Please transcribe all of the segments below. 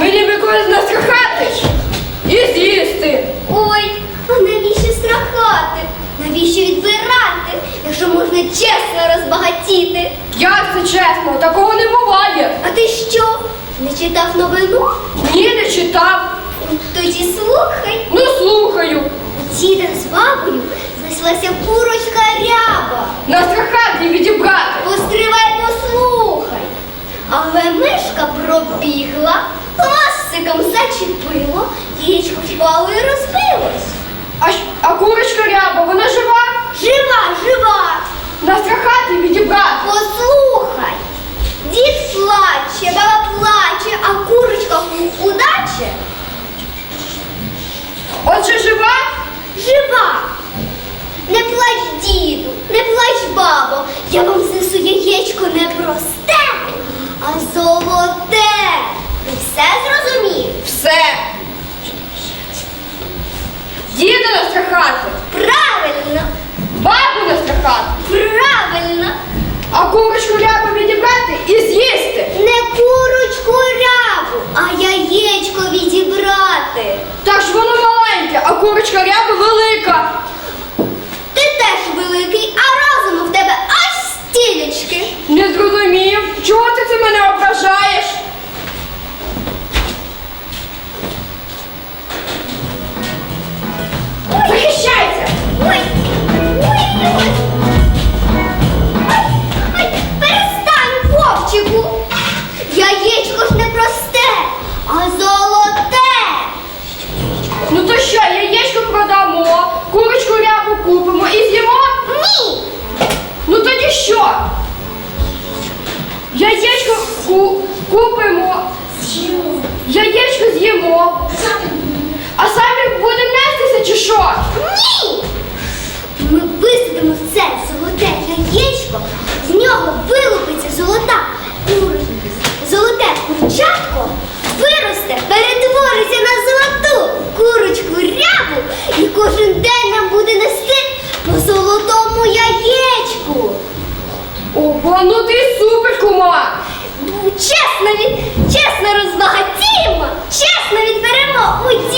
Мені би когось нас кохати і з'їсти. Ой, а навіщо страхати? Навіщо відбирати, якщо можна чесно розбагатіти? Як це чесно? Такого не буває. А ти що? Не читав новину? Ні, не читав. Тоді слухай. Ну слухаю. У діда з бабою знайшлася курочка ряба. Нас кохати відібрати. Постривай послух. Але мишка пробігла, ласиком зачепило, яєчко впало і розбилось. А, а курочка ряба, вона жива? Жива, жива. Настрахати відібрати. Послухай, дід плаче, баба плаче, а курочка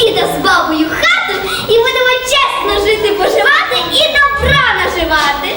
діда з бабою хату і будемо чесно жити, поживати і добра наживати.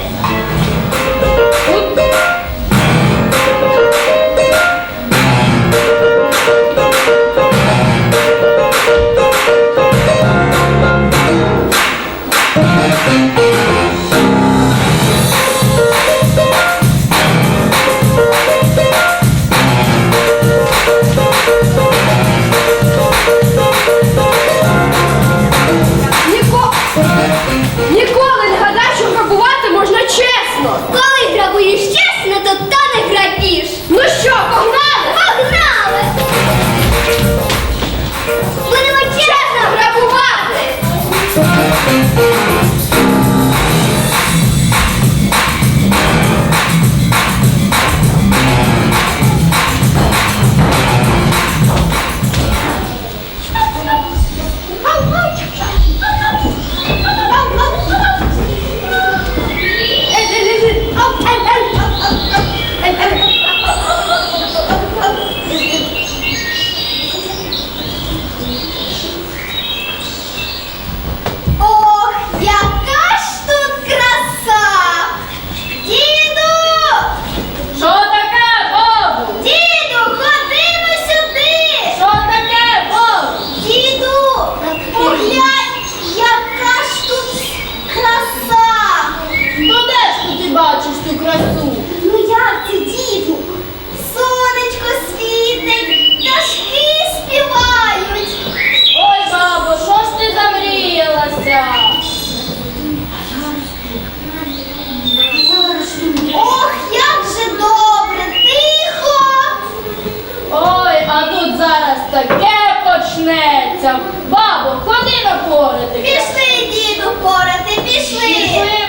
хлопцям. Бабо, ходи напорити. Пішли, діду, порати, пішли. пішли.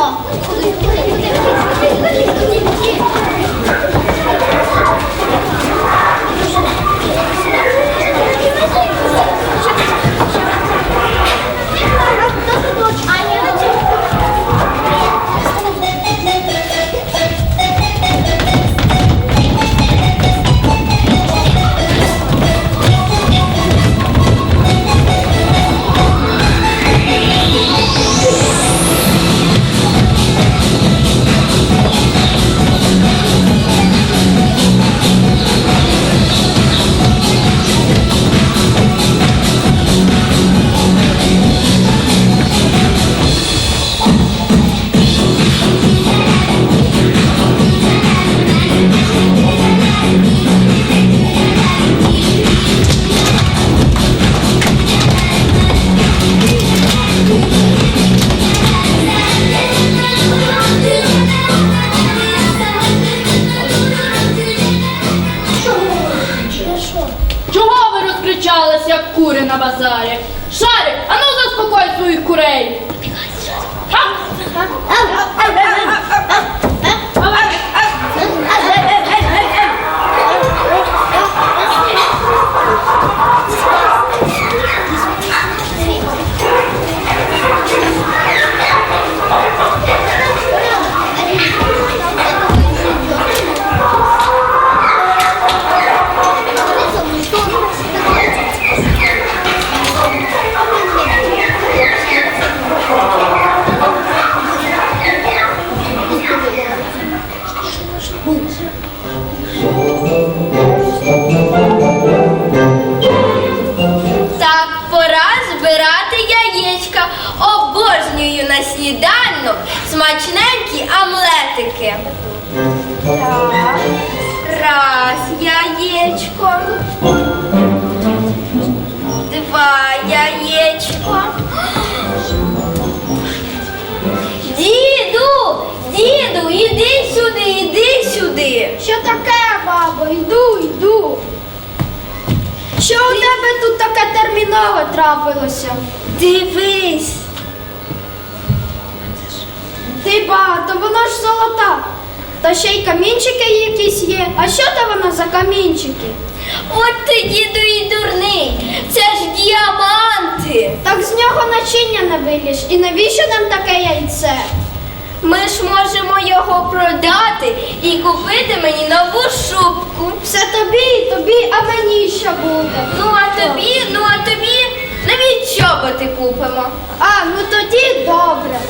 か。Яєчко. Два яєчко. Діду, діду, іди сюди, іди сюди. Що таке, бабо? Йду, йду. Що у тебе тут таке термінове трапилося? Дивись. Ти багато, воно ж золота. Та ще й камінчики якісь є. А що то воно за камінчики? От ти, діду, і дурний. Це ж діаманти. Так з нього начиння не виліш. І навіщо нам таке яйце? Ми ж можемо його продати і купити мені нову шубку. Все тобі, тобі, а мені що буде? Ну а тобі, ну а тобі навіть чоботи купимо. А, ну тоді добре.